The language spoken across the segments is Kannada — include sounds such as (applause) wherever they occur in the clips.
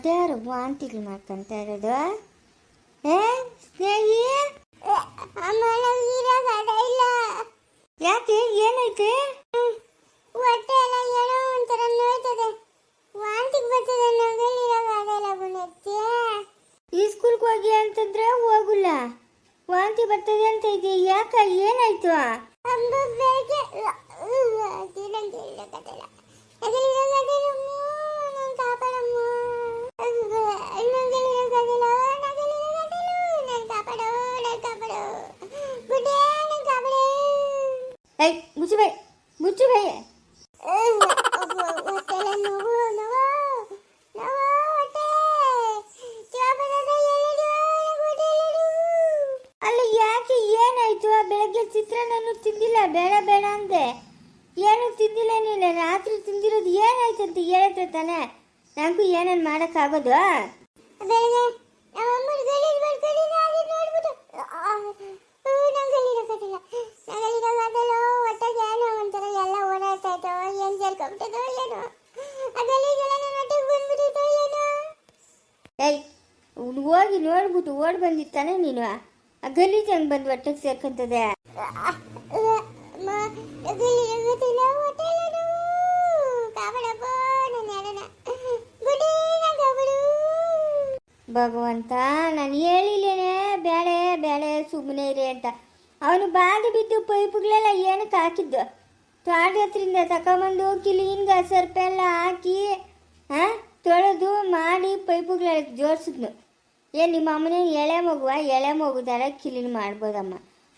ಅದ್ಯಾರು ವಾಂತಿಗಳು ಮಾಡ್ಕೊಂತ ಇರೋದು ಏ ಸ್ನೇಹಿ ಯಾಕೆ ಏನೈತೆ ಹೊಟ್ಟೆ ಎಲ್ಲ ಏನೋ ಒಂಥರ ನೋಯ್ತದೆ. ವಾಂತಿಗೆ ಬರ್ತದೆ ಈ ಸ್ಕೂಲ್ಗೆ ಹೋಗಿ ಅಂತಂದ್ರೆ ಹೋಗುಲ್ಲ. ವಾಂತಿ ಬರ್ತದೆ ಅಂತ ಇದೆ ಯಾಕ ಏನಾಯ್ತು? ಅದಿಲ್ಲ ನಂಗೆ ಇರೋಕ್ಕಾಗಲ್ಲ ನಗಲ್ ಇರೋಕ್ಕಾಗಲ್ಲ ನಂಗೆ ಕಾಪಾಡಮ್ಮ ನಗಲ್ ಇರೋಕ್ಕಾಗಲ್ಲ ನಗಲ್ ಇರೋಕ್ಕಾಗಲ್ಲ ನಂಗೆ ಕಾಪಾಡು ನಂಗೆ ಕಾಪಾಡು ಗುಡ್ಡೆ ನಂಗೆ ಕಾಪಾಡು ಏಯ್ ಮುಚ್ಚು ಬೈ ಮುಚ್ಚು ಬೈ ಹೊಟ್ಟೆಲ್ಲ ನೋವು ನೋವು ನೋವು ಹೊಟ್ಟೆ ಚಾಪದ ಎಲ್ಲಿಡು ಹೊಟ್ಟೆ ಮುಚ್ಚುವೆ ಅಲ್ಲಿ ಯಾಕೆ ಏನಾಯ್ತು? ಬೆಳಗ್ಗೆ ಚಿತ್ರಾನ್ನನು ತಿಂದಿಲ್ಲ. ಬೇಡ ಬೇಡ ಅಂದೆ. ಏನು ತಿಂದಿಲ್ಲ ನೀನು. ರಾತ್ರಿ ತಿಂದಿರೋದು ಏನಾಯ್ತು ಅಂತ ಹೇಳಿದ್ರೆ ತಾನೆ. ನನಗೂ ಏನೇನು ಮಾಡೋಕ್ಕಾಗೋದು? ಬೆಳಗ್ಗೆ ಏಯ್ ಹೋಗಿ ನೋಡ್ಬಿಟ್ಟು ಓಡ್ ಬಂದಿತ್ತಾನೆ ನೀನು. ಆ ಗಲೀಜ್ ಬಂದ್ ಬಂದು ಹೊಟ್ಟೆಗೆ ಸೇರ್ಕೊಂತದೆ ಭಗವಂತ, ನಾನು ಹೇಳಿಲ್ಲೇನೆ ಬೇಳೆ ಬೇಳೆ ಸುಮ್ಮನೆ ಇರಿ ಅಂತ. ಅವನು ಬಾಗಿ ಬಿದ್ದು ಪೈಪುಗಳೆಲ್ಲ ಏನಕ್ಕೆ ಹಾಕಿದ್ದು? ತೋಟದ ಹತ್ರಿಂದ ತಗೊಂಬಂದು ಸರ್ಪೆಲ್ಲ ಸರ್ಪ ಎಲ್ಲ ಹಾಕಿ ಹಾಂ ತೊಳೆದು ಮಾಡಿ ಪೈಪುಗಳೆಲ್ಲ ಜೋಡಿಸಿದ್ನು ಏನು ನಿಮ್ಮ ಅಮ್ಮನೇ, ಎಳೆ ಮಗುವ, ಎಳೆ ಮಗುದಾರ ಕ್ಲೀನ್ ಮಾಡ್ಬೋದಮ್ಮ.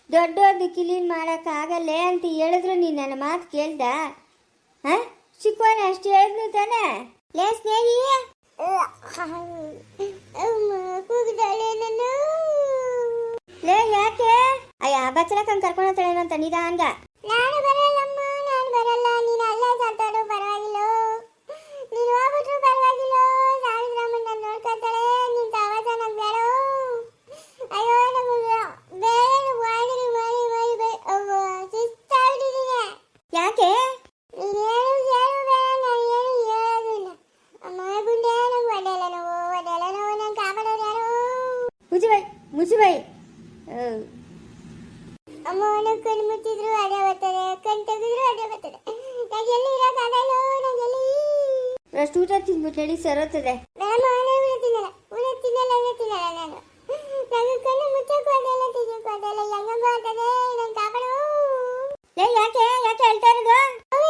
ದೊಡ್ಡವ್ರದ್ದು ಕ್ಲೀನ್ ಮಾಡೋಕ್ಕಾಗಲ್ಲೇ ಅಂತ ಹೇಳಿದ್ರು, ನೀನು ನನ್ನ ಮಾತು ಕೇಳ್ದ? ಹಾಂ ಚಿಕ್ಕವನ ಅಷ್ಟು ಹೇಳಿದ್ನು ತಾನೇ? ಲೇ ಸ್ನೇಹಿ ಲೇ ಯಾಕೆ? ಅಯ್ಯ ಬಚ್ಚಲಕ್ಕಂಗೆ ಕರ್ಕೊಂಡು ಹೋಗ್ತಾಳೇನೋ ಅಂತ ನಿಧಾನ್ಗ ನಾನು ಬರಲ್ಲಮ್ಮ ನಾನು ಬರಲ್ಲ ನೀನು ಅಲ್ಲೇ ಸತ್ತೋರು ಪರವಾಗಿಲ್ಲ ನೀನು ಹೋಗ್ಬಿಟ್ರು ಪರವಾಗಿಲ್ಲ ಸಾವಿತ್ರಮ್ಮನ ನಾನು ನೋಡ್ಕೊತಾಳೆ ನೀನು ಸವಾಸ ನಂಗೆ ಬೇಡ ಅಯ್ಯೋ ನಮಗೆ ಬೇರೆ ಮಾಡಿ ಮಾಡಿ ಮಾಡಿ ಬೈ ಸುಸ್ತಾಗ್ಬಿಟ್ಟಿದ್ದೀನಿ ಯಾಕೆ ನೀನೇನು ಹೇಳು ಬೇಡ ನಾನು ಏನು ಹೇಳೋದಿಲ್ಲ ಅಮ್ಮ ಗುಂಡೆ ನಂಗೆ ಒಡೆಯಲ್ಲ ನೋವು ಒಡೆಯಲ್ಲ ನೋವು ನಂಗೆ ಕಾಪಾಡೋರು ಯಾರು ಮುಜಿಬೈ ಮುಜಿಬೈ ಅಮ್ಮ ನಂಗೆ ಕಣ್ಣು ಮುಚ್ಚಿದ್ರು ಅದೇ ಬರ್ತದೆ ಕಣ್ ತೆಗೆದ್ರು ಅದೇ ಬರ್ತದೆ ನಂಗೆ ಎಲ್ಲಿ ಇರೋಕ್ಕಾಗಲ್ಲ ನಂಗೆ ಎಲ್ಲಿ ಅಷ್ಟು ಊಟ ತಿಂದ್ಬಿಟ್ಟು ನಡಿ ಸರೋತದೆ ನಾನು ಮಾನೇ ಉಳ ತಿನ್ನಲ್ಲ ಉಳ ತಿನ್ನಲ್ಲ ಉಳ ತಿನ್ನಲ್ಲ ನಾನು ನಂಗೆ ಕಣ್ಣು ಮುಚ್ಚಕ್ಕೂ ಅದೆಲ್ಲ ತೆಗಿಯಕ್ಕೂ ಅದೆಲ್ಲ ಹೆಂಗಂಗೋ ಆಗ್ತದೆ ನಂಗೆ ಕಾಪಾಡು ಲೇ ಯಾಕೆ ಯಾಕೆ ಹೇಳ್ತಾ ಇರೋದು ಅವ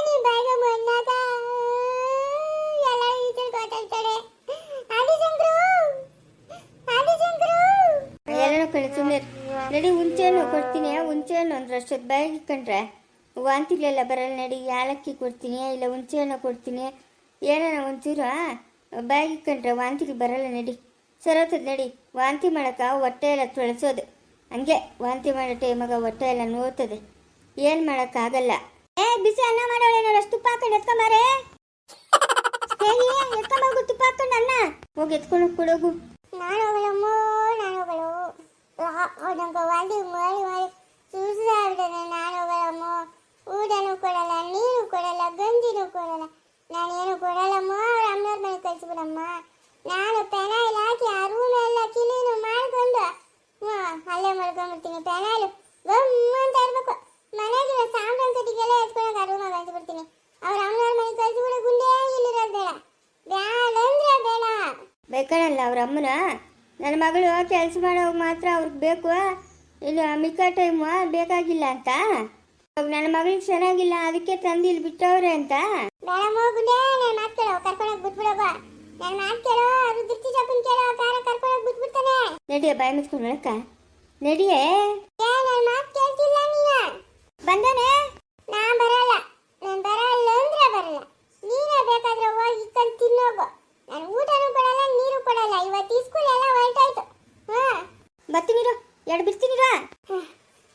ನೀ ಬೇಗ ಮೊನ್ನಾಗ ಎಲ್ಲ ಈ ತಿಳ್ಕೊಳ್ತಾರೆ ಆದಿಶಂಕರು ಆದಿಶಂಕರು. ಎಲ್ಲನೂ ಕಳಿ ಸುಮ್ಮನೆ ನಡಿ ಹುಂಚೆಹಣ್ಣು ಕೊಡ್ತೀನಿ. ಹುಂಚೆಹಣ್ಣು ಅಂದ್ರೆ ಅಷ್ಟೊತ್ತು ಬ್ಯಾಗ್ ಕಂಡ್ರೆ ವಾಂತಿಗಳೆಲ್ಲ ಬರಲ್ಲ ನಡಿ. ಯಾಲಕ್ಕಿ ಕೊಡ್ತೀನಿ ಇಲ್ಲ ಹುಂಚೆಹಣ್ಣು ಕೊಡ್ತೀನಿ. ಏನಾನ ಒಂಚೂರು ಬ್ಯಾಗ್ ಕಂಡ್ರೆ ವಾಂತಿಗೆ ಬರಲ್ಲ ನಡಿ. ಸರೋತದ ನಡಿ. ವಾಂತಿ ಮಾಡಕ ಹೊಟ್ಟೆ ಎಲ್ಲ ತೊಳಸೋದು. ಹಂಗೆ ವಾಂತಿ ಮಾಡೋ ಟೈಮಾಗ ಹೊಟ್ಟೆ ಎಲ್ಲ ನೋಡ್ತದೆ ಏನು ಮಾಡೋಕ್ಕಾಗಲ್ಲ ಏ ಬಿಸಿ ಅನ್ನ ಮಾಡೋಳೆ ನೋಡಿ ಅಷ್ಟು ತುಪ್ಪ ಹಾಕೊಂಡು ಎತ್ಕೊಂಬಾರೆ (laughs) ಎತ್ಕೊಂಬೋಗು ತುಪ್ಪ ಹಾಕೊಂಡು ಅನ್ನ. ಹೋಗಿ ಎತ್ಕೊಂಡು ಕೊಡೋಗು ನಾನು ಹೋಗಲು ನಂಗೆ ವಾಂತಿ ಮಾಡಿ ಮಾಡಿ ಸುಸ್ತಾಗ್ಬಿಟ್ಟದೆ ನಾನು ಹೋಗಲಮ್ಮ ಊಟನೂ ಕೊಡಲ್ಲ ನೀರು ಕೊಡಲ್ಲ ಗಂಜಿನೂ ಕೊಡಲ್ಲ ನಾನೇನು ಕೊಡಲ್ಲಮ್ಮ ಅವ್ರ ಅಮ್ಮನವ್ರ ಮನೆ ಕಳಿಸ್ಬಿಡಮ್ಮ ನಾನು ಪೆನಾಯಿಲ್ ಹಾಕಿ ಆ ರೂಮ್ ಎಲ್ಲ ಕ್ಲೀನು ಮಾಡ್ಕೊಂಡು ಹ್ಞೂ ಅಲ್ಲೇ ಮಲ್ಕೊಂಡ್ಬಿಡ್ತೀನಿ ಪೆನಾಯಿಲು ಗಮ್ಮ ಅಂತ ಇರ್ಬೇಕು ಮನೆಗೆ ಸಾಂಬ್ರಾನ್ ಕಟ್ಟಿಗೆಲ್ಲ ಎತ್ಕೊಳಕ್ಕೆ ಆ ರೂಮಾಗ ಹಂಚ್ಬಿಡ್ತೀನಿ ಅವ್ರ ಅಮ್ಮನವ್ರ ಮನೆ ಕಳಿಸ್ಬಿಡ ಗುಂಡೇ ಇಲ್ಲಿರೋದು ಬೇಡ. ಬೇಡ ಅಂದ್ರೆ ಬೇಡ. ಬೇಕಲ್ಲ ಅವ್ರ ಅಮ್ಮನ? ನನ್ನ ಮಗಳು ಕೆಲಸ ಮಾಡೋವಾಗ ಮಾತ್ರ ಅವ್ರಿಗೆ ಬೇಕು. ಇಲ್ಲ ಮಿಕ್ಕ ಟೈಮು ಬೇಕಾಗಿಲ್ಲ ಅಂತ? ಇವಾಗ ನನ್ನ ಮಗಳಿಗೆ ಚೆನ್ನಾಗಿಲ್ಲ ಅದಕ್ಕೆ ತಂದು ಇಲ್ಲಿ ಬಿಟ್ಟವ್ರೆ ಅಂತ? ಬೇಡಮ್ಮ ಗುಂಡೆ ನಾನು ಮಾತು ಕೇಳೋ. ಕರ್ಕೊಂಡೋಗಿ ಬಿಟ್ಬಿಡೋಗು ನಾನು ಮಾತು ಕೇಳೋ. ಚಪ್ಪನ್ ಕೇಳೋ ಕಾರ ಕರ್ಕೊಂಡೋಗಿ ಬಿಟ್ಬಿಡ್ತಾನೆ. ನಡಿಯ ಬಾಯಿ ಮುಚ್ಕೊಂಡು ಒಳಕ ನಡಿಯೇ ಬಂದಾನೆ ನಾನ್ ಬರಲ್ಲ ನಾನು ಬರಲ್ಲ ಅಂದ್ರೆ ಬರಲ್ಲ ನೀನೇ ಬೇಕಾದ್ರೆ ಹೋಗಿ ಇಕ್ಕಂಡು ತಿನ್ನೋಗು ನಾನು ಊಟನೂ ಕೊಡಲ್ಲ ನೀರು ಕೊಡಲ್ಲ ಇವತ್ತು ಈ ಸ್ಕೂಲ್ ಎಲ್ಲ ಹೊರಟಾಯ್ತು ಹಾಂ ಬರ್ತೀನಿರು ಎರಡು ಬಿಡ್ತೀನಿರಾ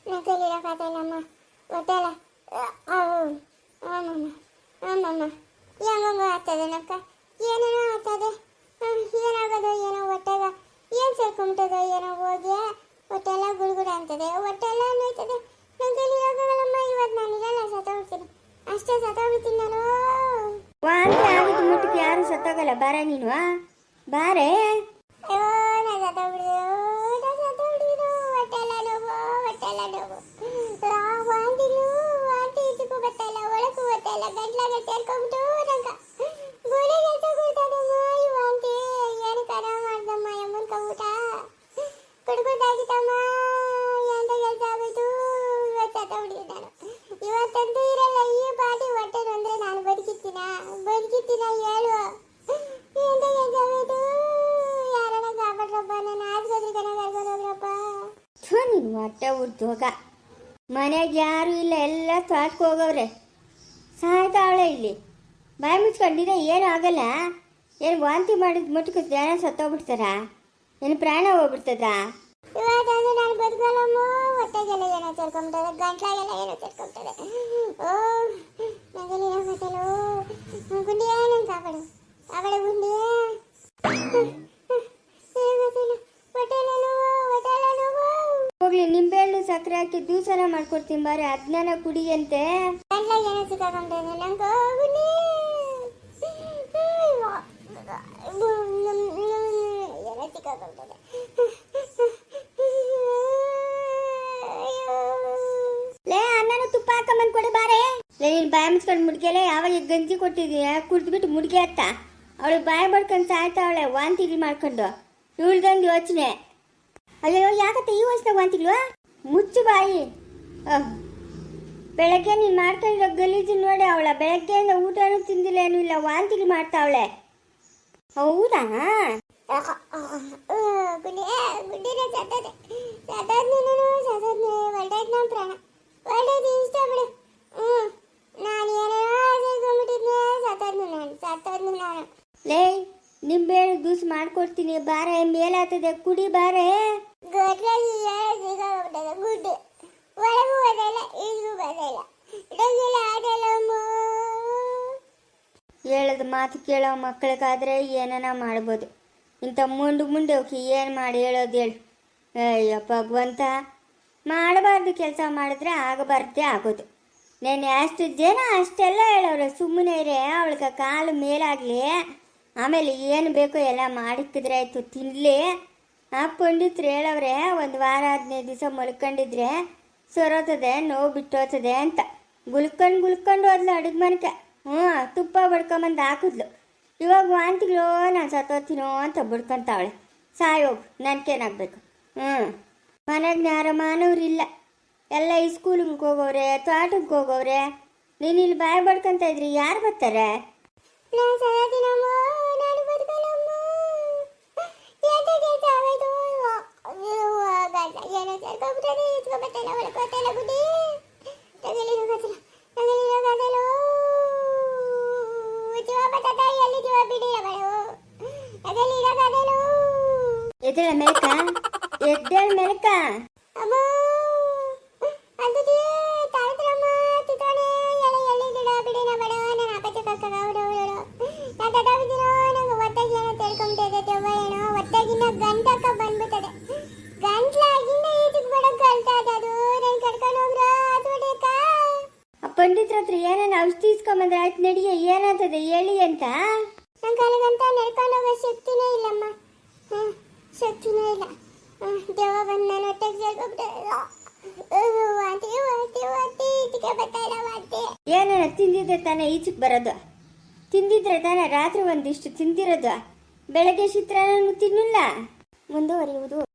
ನನ್ನ ಕೈಲಿರೋಕ್ಕಾಗಲ್ಲಮ್ಮ ಗೊತ್ತಲ್ಲ ಆಮಮ್ಮ ಆಮಮ್ಮ ಹೆಂಗಂಗ ಆಗ್ತದೆ ನಕ್ಕ ಊಟ ಕುಡ್ಕೊಂಡಾಗಿತ್ತಮ್ಮ ಎಂತ ಕೆಲಸ ಆಗೋಯ್ತು ಇವತ್ತು ಸತ್ತೋಗ್ಬಿಡಿದು ನಾನು ಇವತ್ತಂತೂ ಇರಲ್ಲ ಈ ಪಾಟಿ ಹೊಟ್ಟೆ ಅಂದ್ರೆ ನಾನು ಬದುಕಿತ್ತೀನ ಬದುಕಿತ್ತೀನ ಹೇಳು ಎಂತ ಕೆಲಸ ಆಗೋಯ್ತು ಯಾರನ್ನ ಕಾಪಾಡ್ರಪ್ಪ ನನ್ನ ಆಸ್ಪತ್ರೆ ಕಣ ಕರ್ಕೊಂಡು ಹೋಗ್ರಪ್ಪ ಥು ನಿನ್ನ ಹೊಟ್ಟೆ ಉದ್ಯೋಗ ಮನೆಗೆ ಯಾರು ಇಲ್ಲ ಎಲ್ಲ ತೋಟಕ್ಕೆ ಹೋಗವ್ರೆ ಸಾಯ್ತಾವಳೆ ಇಲ್ಲಿ ಬಾಯಿ ಮುಚ್ಕೊಂಡಿದ್ರೆ ಏನೂ ಆಗಲ್ಲ ಏನು ವಾಂತಿ ಮಾಡಿದ ಮಟ್ಟಕ್ಕೆ ಜನ ಸತ್ತೋಗ್ಬಿಡ್ತಾರ ಏನು ಪ್ರಾಣ ಹೋಗ್ಬಿಡ್ತದಾ ಇವತ್ತಂದ್ರೆ ನಾನು ಗಂಟ್ಲಾಗೆಲ್ಲ ಏನೋ ಗುಂಡಿಯ ಹೋಗ್ಲಿ ನಿಂಬೆಹಣ್ಣು ಸಕ್ಕರೆ ಹಾಕಿ ದೂಸರ ಮಾಡ್ಕೊಡ್ತೀನಿ ಬಾರಿ ಅಜ್ಞಾನ ಕುಡಿಯಂತೆ. ಲೇ ಅಣ್ಣನ ತುಪ್ಪ ಹಾಕೊಂಬಂದು ಕೊಡಿ ಬಾರೆ. ಲೇ ನೀನು ಬಾಯಿ ಮುಚ್ಕೊಂಡು ಮುಡ್ಗೆಲೆ ಯಾವಾಗ ಗಂಜಿ ಕೊಟ್ಟಿದ್ದೀಯ ಕುಡ್ದ್ಬಿಟ್ಟು ಮುಡ್ಗೆ ಅತ್ತ. ಅವಳು ಬಾಯ್ ಮಾಡ್ಕೊಂಡು ಸಾಯ್ತಾವಳೆ ವಾಂತಿ ಮಾಡ್ಕೊಂಡು. ಇವಳ್ದೊಂದು ಯೋಚನೆ. ಅಯ್ಯೋ ಯಾಕತ್ತೆ ಈ ವಯಸ್ಸಿನಾಗ ಅಂತಿಲ್ವಾ? ಮುಚ್ಚು ಬಾಯಿ. ಬೆಳಗ್ಗೆ ನೀನು ಮಾಡ್ಕೊಂಡಿರೋ ಗಲೀಜು ನೋಡಿ ಅವಳ ಬೆಳಗ್ಗೆಯಿಂದ ಊಟನೂ ತಿಂದಿಲ್ಲ, ಏನೂ ಇಲ್ಲ ವಾಂತಿಗಳು ಮಾಡ್ತಾವಳೆ. ಹೌದಾ ಲೇ, ನಿಂಬೆಹಣ್ಣು ದೂಸ್ ಮಾಡ್ಕೊಡ್ತೀನಿ, ಬಾರೆ ಮೇಲಾಗ್ತದೆ ಕುಡಿ ಬಾರೆ. ಹೇಳದ ಮಾತು ಕೇಳೋ ಮಕ್ಕಳಿಗಾದ್ರೆ ಏನನ ಮಾಡ್ಬೋದು. ಇಂಥ ಮುಂಡು ಮುಂಡೆ ಹೋಗಿ ಏನು ಮಾಡಿ ಹೇಳೋದು ಹೇಳು. ಅಯ್ಯೋ, ಭಗವಂತ. ಮಾಡಬಾರ್ದು ಕೆಲಸ ಮಾಡಿದ್ರೆ ಆಗಬಾರ್ದೇ ಆಗೋದು. ನೆನ್ನೆ ಅಷ್ಟು ಜನ ಅಷ್ಟೆಲ್ಲ ಹೇಳೋರು ಸುಮ್ಮನೆ ಇರೇ, ಅವಳಿಗೆ ಕಾಲು ಮೇಲಾಗಲಿ. ಆಮೇಲೆ ಏನು ಬೇಕೋ ಎಲ್ಲ ಮಾಡಿಕ್ಕಿದ್ರೆ ಆಯಿತು ತಿನ್ನಲಿ ಆ ಪಂಡಿತ್ರು ಹೇಳವ್ರೆ, ಒಂದು ವಾರ ಹದಿನೈದು ದಿವಸ ಮಲ್ಕೊಂಡಿದ್ರೆ ಸೊರೋತದೆ, ನೋವು ಬಿಟ್ಟೋತದೆ ಅಂತ. ಗುಲ್ಕೊಂಡು ಗುಲ್ಕೊಂಡು ಹೋದ್ಲು ಅಡುಗೆ ಮನೆಗೆ ಹ್ಞೂ ತುಪ್ಪ ಬಡ್ಕೊಂಬಂದು ಹಾಕಿದ್ಲು. ಇವಾಗ ವಾಂತಿಗಳು ನಾನು ಸತ್ತೋತೀನೋ ಅಂತ ಬಡ್ಕೊಂತಾವಳೆ. ಸಾಯೋಗು ನನಗೇನಾಗಬೇಕು ಹ್ಞೂ ಮನೆಗೆ ಮಾನವ್ರಿಲ್ಲ ಎಲ್ಲ ಈ ಸ್ಕೂಲಿಗೆ ಹೋಗೋವ್ರೆ, ತೋಟಕ್ಕೆ ಹೋಗೋರೆ ನೀನು ಇಲ್ಲಿ ಬಾಯ್ ಬಡ್ಕೊಂತ ಇದ್ರಿ, ಯಾರು ಬರ್ತಾರೆ? ಏನೋ ಸೇರ್ಕೊಂಡ್ಬಿಟ್ಟದೆ ಜೀವ ಎಲ್ಲಿ ಜೀವ ಎದ್ದೇಳ ಮೆಲ್ಕ ಎದ್ದೇಳ ಮೆಲ್ಕ ಅಮ್ಮ ಗಿಡ ಬಿಡಿನ ಬಡ ನನ್ನ ಅಪ್ಪಚ್ಚ ಕಕ್ಕ ಗೌಡ ಅವಳು ನಾ ತಡವಿದಿರೋ ನಂಗೆ ಒತ್ತಾಗಿ ಏನೋ ತಿಳ್ಕೊಂಬಿಟ್ಟಿದೆ ದೆವ್ವ ಏನೋ. ಒತ್ತಾಗಿನ್ನ ಗಂಟಕ್ಕ ಔಷಧಿ ಇಸ್ಕೊಂಬಂದ್ರೆ ಆಯ್ತು ನಡಿಯ ಏನಾಗ್ತದೆ ಹೇಳಿ ಅಂತ? ನನ್ನ ಕಾಲಿಗಂತ ನಡ್ಕೊಂಡು ಹೋಗೋ ಶಕ್ತಿನೇ ಇಲ್ಲಮ್ಮ. ಹ್ಮ್ ಶಕ್ತಿನೇ ಇಲ್ಲ. ದೇವ ಬಂದು ನನ್ನ ಹೊಟ್ಟೆಗೆ ಇಲ್ಲ ಏನೇನ ತಿಂದಿದ್ರೆ ತಾನೇ ಈಚಕ್ಕೆ ಬರೋದು? ತಿಂದಿದ್ರೆ ತಾನೇ ರಾತ್ರಿ ಒಂದಿಷ್ಟು ತಿಂದಿರೋದು ಬೆಳಗ್ಗೆ ಚಿತ್ರಾನ್ನ ತಿನ್ನಲ್ಲ? ಮುಂದುವರಿಯುವುದು.